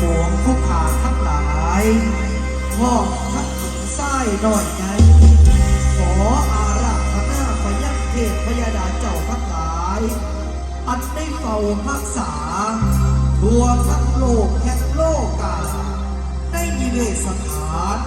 ปวงผู้ผ่าทั้งหลายมอบทักถึงไส้หน่อยไงขออาราธนาพยักเทพพยาดาเจ้าทั้งหลาย อันได้เฝ้าพักษาทั่วทั้งโลกแห่งโลกกาในนิเวศสถาน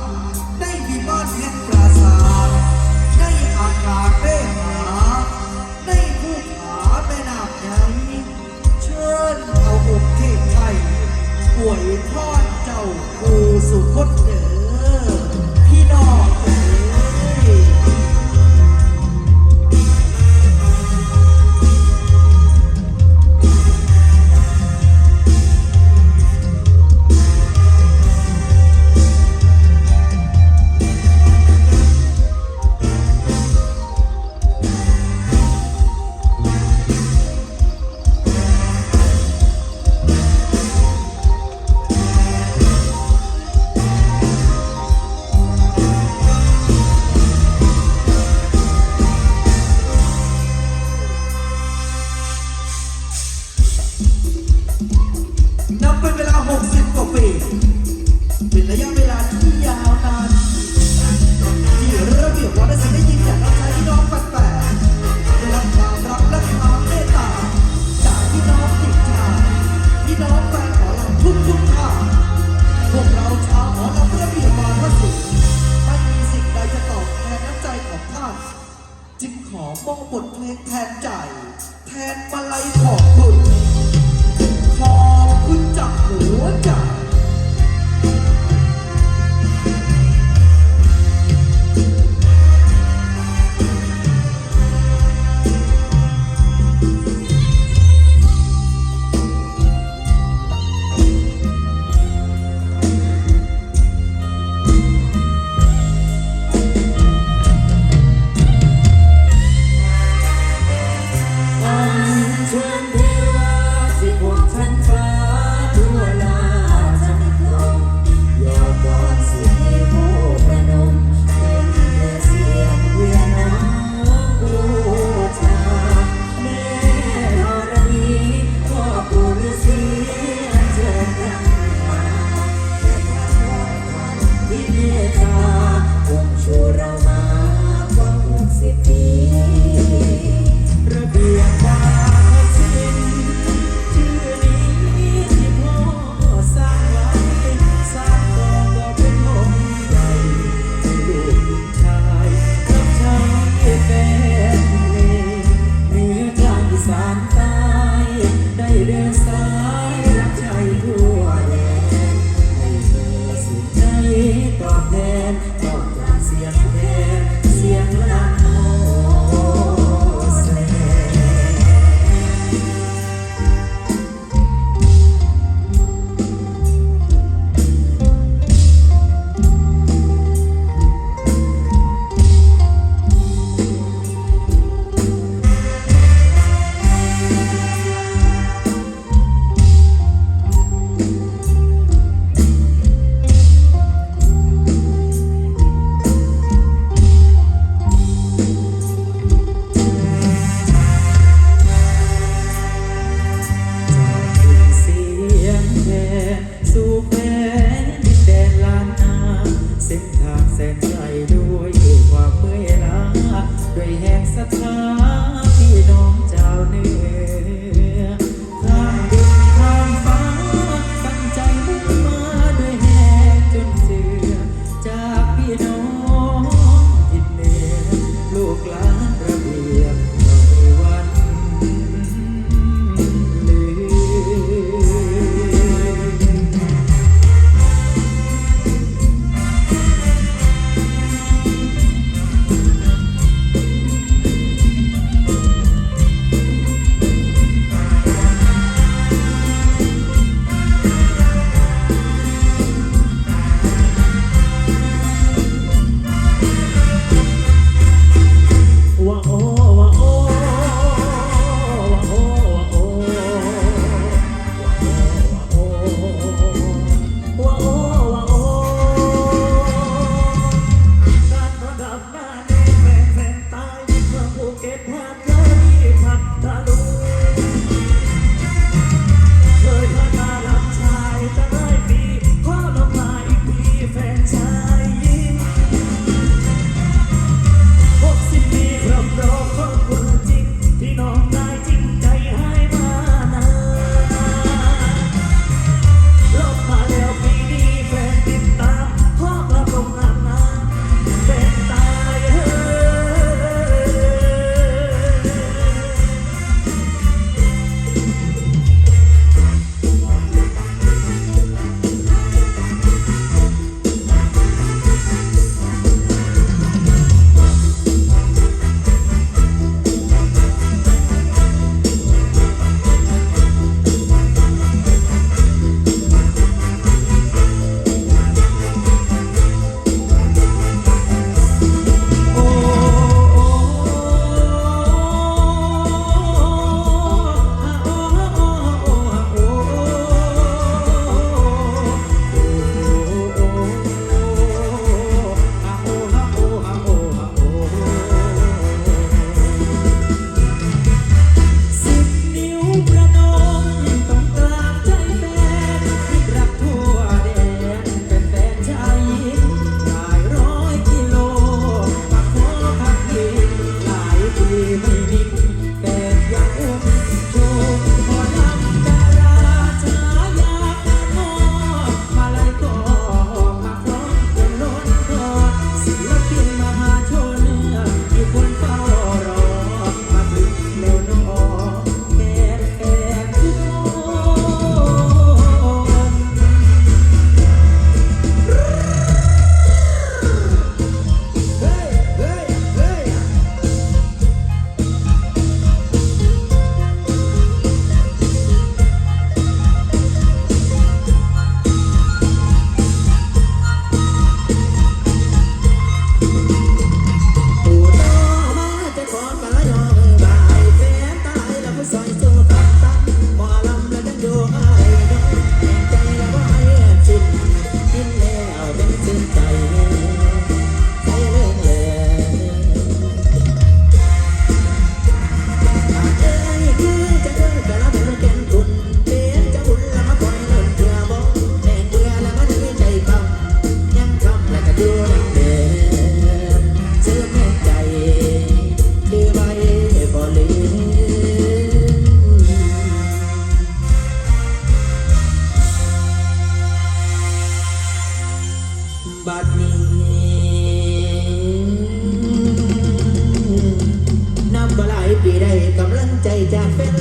ใจจะเป็น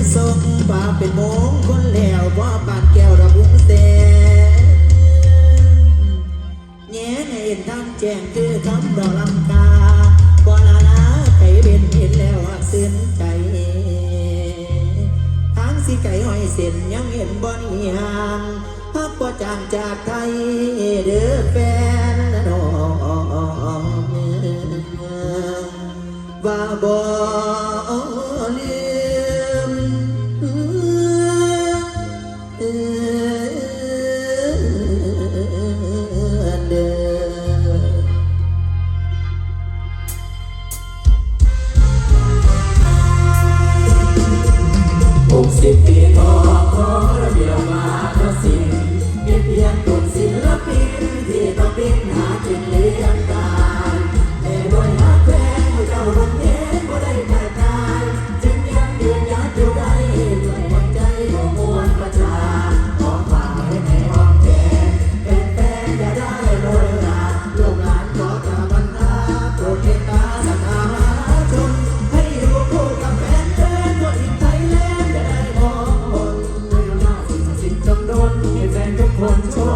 มงคลแล้วพ่อปานแก้วระบุงแสนแง่ในเห็นทำแจ้งคือคำเราลำกาบ่ลาลาไปเป็นเห็นแล้วหักตื่นใจทางสิไก่ห้อยเส้นยังเห็นบนี่ห่างพักบ่จางจากไทยเด้อแฟนน้องว่าบ่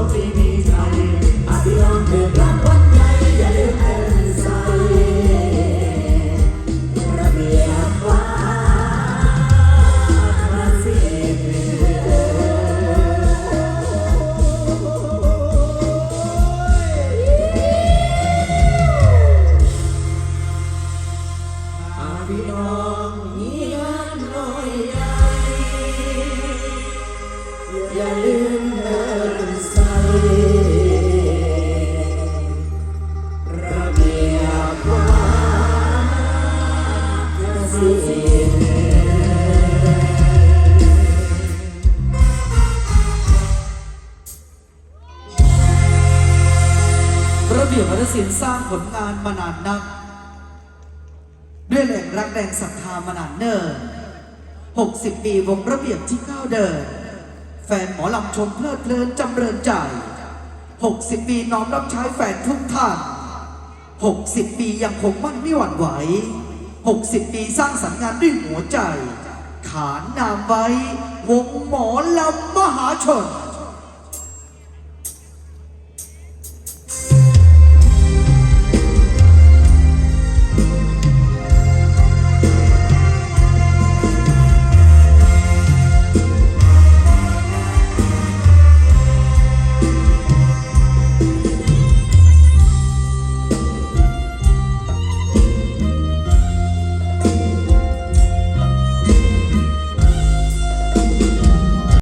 คน ศิลป์สร้างผลงานมานานนัก ด้วยแรงรักแรงศรัทธามานานเนิ่น60 ปีวงระเบียบที่ก้าวเดิน แฟนหมอลำชมเพลิดเพลินจำเริญใจ 60 ปีน้อมรับใช้แฟนทุกท่าน 60 ปียังคงมั่นไม่หวั่นไหว 60 ปีสร้างสรรค์งานด้วยหัวใจ ขานนามไว้ วงหมอลำมหาชน